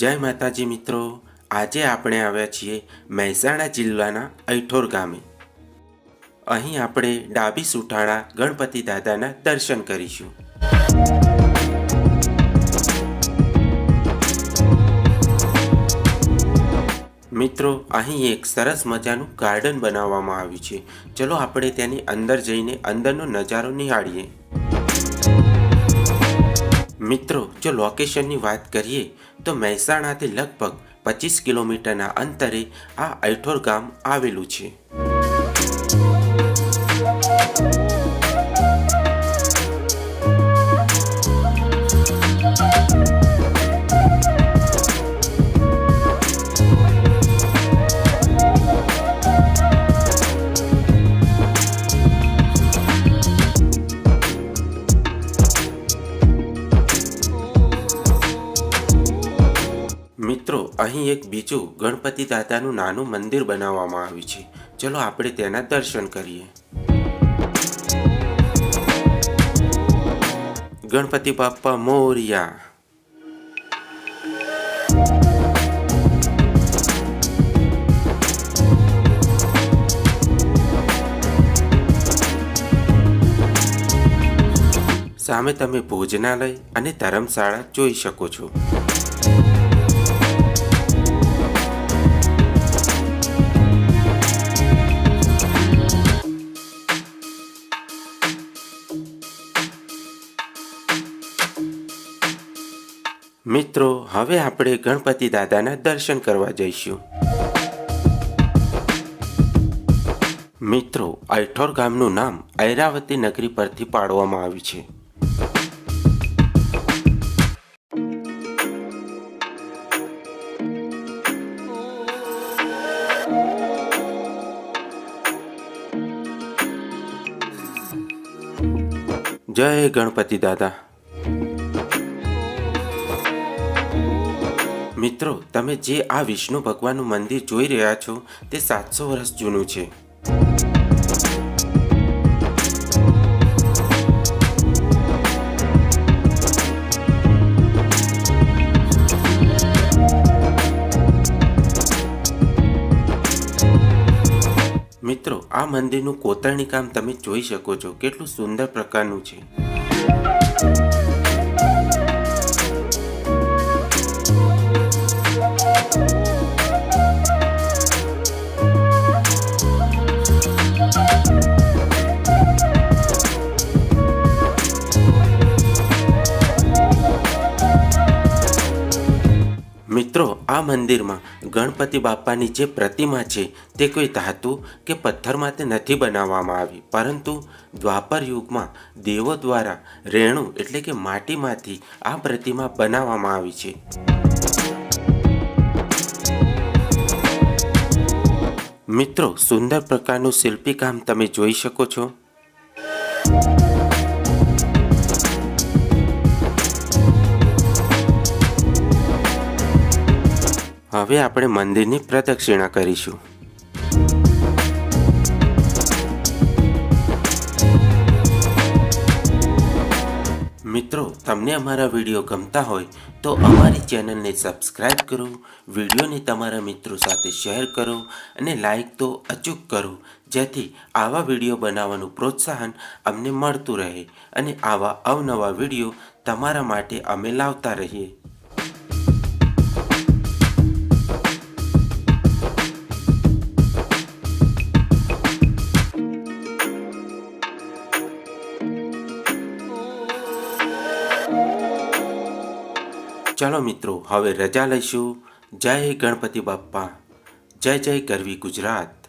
જય માતાજી મિત્રો, આજે આપણે આવ્યા છીએ મહેસાણા જિલ્લાના ઐઠોર ગામે. અહીં આપણે ડાબી સુઠાણા ગણપતિ દાદાના દર્શન કરીશું. મિત્રો, અહીં એક સરસ મજાનું ગાર્ડન બનાવવામાં આવ્યું છે. ચલો આપણે તેની અંદર જઈને અંદરનો નજારો નિહાળીએ. મિત્રો, જો લોકેશનની વાત કરીએ, તો મહેસાણાથી લગભગ પચીસ કિલોમીટરના અંતરે આ ઐઠોર ગામ આવેલું છે. મિત્રો, અહીં એક બીજું ગણપતિ દાદાનું નાનું મંદિર બનાવવામાં આવ્યું છે. ચલો આપણે તેના દર્શન કરીએ. ગણપતિ બાપ્પા મોરિયા. સામે તમે ભોજનાલય અને ધર્મશાળા જોઈ શકો છો. મિત્રો, હવે આપણે ગણપતિ દાદાના દર્શન કરવા જઈશું. મિત્રો ઐઠોર ગામનું નામ ઐરાવતી નગરી પરથી પાડવામાં આવ્યું છે. જય ગણપતિ દાદા. મિત્રો, તમે જે આ વિષ્ણુ ભગવાનનું મંદિર જોઈ રહ્યા છો, તે સાતસો વર્ષ જૂનું છે. મિત્રો, આ મંદિરનું કોતરણી કામ તમે જોઈ શકો છો, કેટલું સુંદર પ્રકારનું છે. આ મંદિરમાં ગણપતિ બાપ્પાની જે પ્રતિમા છે તે કોઈ ધાતુ કે પથ્થરમાંથી નથી બનાવવામાં આવી. પરંતુ દ્વાપર યુગમાં દેવો દ્વારા રેણુ એટલે કે માટીમાંથી આ પ્રતિમા બનાવવામાં આવી છે. મિત્રો, સુંદર પ્રકારનું શિલ્પી કામ તમે જોઈ શકો છો. હવે આપણે મંદિરની પ્રદક્ષિણા કરીશું. મિત્રો, તમને અમારા વીડિયો ગમતા હોય, તો અમારી ચેનલને સબસ્ક્રાઈબ કરો, વિડીયોને તમારા મિત્રો સાથે શેર કરો અને લાઈક તો અચૂક કરો, જેથી આવા વીડિયો બનાવવાનું પ્રોત્સાહન અમને મળતું રહે અને આવા અવનવા વીડિયો તમારા માટે અમે લાવતા રહીએ. ચાલો મિત્રો હવે રજા લઈશું. જય ગણપતિ બાપ્પા. જય જય કરવી ગુજરાત.